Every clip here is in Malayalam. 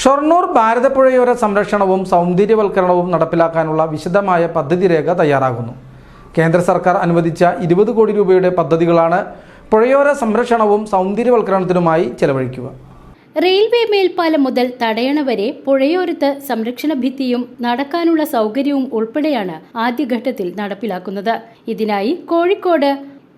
Shoranur ഭാരതപ്പുഴയോര സംരക്ഷണവും സൗന്ദര്യവൽക്കരണവും നടപ്പിലാക്കാനുള്ള വിശദമായ പദ്ധതി രേഖ തയ്യാറാകുന്നു. കേന്ദ്ര സർക്കാർ അനുവദിച്ച ഇരുപത് കോടി രൂപയുടെ പദ്ധതികളാണ് പുഴയോര സംരക്ഷണവും സൗന്ദര്യവൽക്കരണത്തിനുമായി ചെലവഴിക്കുക. റെയിൽവേ മേൽപ്പാലം മുതൽ തടയണ വരെ പുഴയോരത്ത് സംരക്ഷണ ഭിത്തിയും നടക്കാനുള്ള സൗകര്യവും ഉൾപ്പെടെയാണ് ആദ്യഘട്ടത്തിൽ നടപ്പിലാക്കുന്നത്. ഇതിനായി കോഴിക്കോട്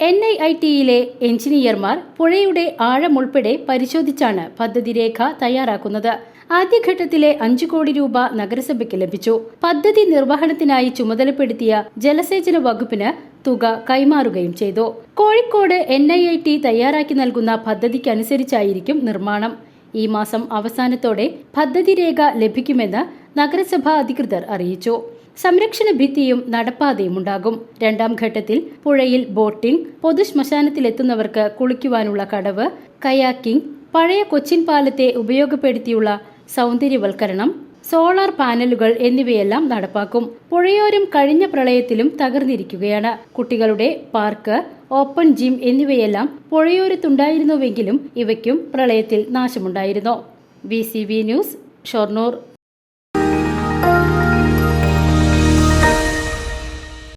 എൻ ഐ ഐ ടിയിലെ എഞ്ചിനീയർമാർ പുഴയുടെ ആഴം ഉൾപ്പെടെ പരിശോധിച്ചാണ് പദ്ധതി രേഖ തയ്യാറാക്കുന്നത്. ആദ്യഘട്ടത്തിലെ അഞ്ചു കോടി രൂപ നഗരസഭയ്ക്ക് ലഭിച്ചു. പദ്ധതി നിർവഹണത്തിനായി ചുമതലപ്പെടുത്തിയ ജലസേചന വകുപ്പിന് തുക കൈമാറുകയും ചെയ്തു. Kozhikode N I I T തയ്യാറാക്കി നൽകുന്ന പദ്ധതിക്കനുസരിച്ചായിരിക്കും നിർമ്മാണം. ഈ മാസം അവസാനത്തോടെ പദ്ധതി രേഖ ലഭിക്കുമെന്ന് നഗരസഭാ അധികൃതർ അറിയിച്ചു. സംരക്ഷണ ഭിത്തിയും നടപ്പാതയും ഉണ്ടാകും. രണ്ടാം ഘട്ടത്തിൽ പുഴയിൽ ബോട്ടിംഗ് പൊതുശ്മശാനത്തിലെത്തുന്നവർക്ക് കുളിക്കുവാനുള്ള കടവ് കയാക്കിംഗ് പഴയ കൊച്ചിൻ പാലത്തെ ഉപയോഗപ്പെടുത്തിയുള്ള സൗന്ദര്യവൽക്കരണം സോളാർ പാനലുകൾ എന്നിവയെല്ലാം നടപ്പാക്കും. പുഴയോരം കഴിഞ്ഞ പ്രളയത്തിലും തകർന്നിരിക്കുകയാണ്. കുട്ടികളുടെ പാർക്ക് ഓപ്പൺ ജിം എന്നിവയെല്ലാം പുഴയോരത്തുണ്ടായിരുന്നുവെങ്കിലും ഇവയ്ക്കും പ്രളയത്തിൽ നാശമുണ്ടായിരുന്നു. B news Shoranur.